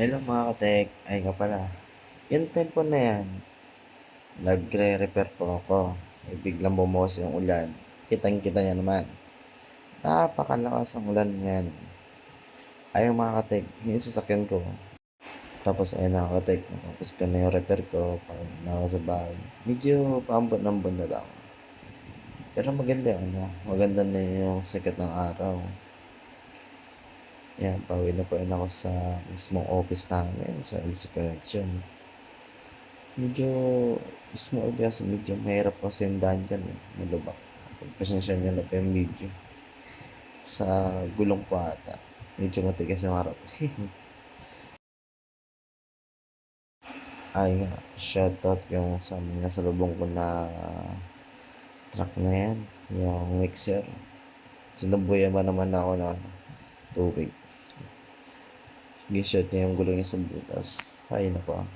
Hello mga katek, ay nga pala. Yung tempo na yan, nagre-repair po ako. Eh, biglang bumuhos yung ulan. Kitang-kita niya naman. Napakalakas ng ulan yan. Ayun mga katek, yung sasakyan ko. Tapos ayun na katek, tapos ko na yung repair ko pag na sa bahay. Medyo paambon-ambon na lang. Pero maganda ano, maganda na yung sikat ng araw. Yan, pauwi na po ako sa mismong office namin, sa LC Correction. Medyo small kasi medyo mahirap kasi yung daan dyan, eh. malubak. Pagpasensya niyo na po yung video. Sa gulong po ata. Medyo matigas yung harap. Ay nga, shoutout yung sa mga salubong ko na truck na yan, yung mixer. Sinabuyan ba naman ako na tubig. Sige, shot niya yung gulong niya sa butas. Ay, nako.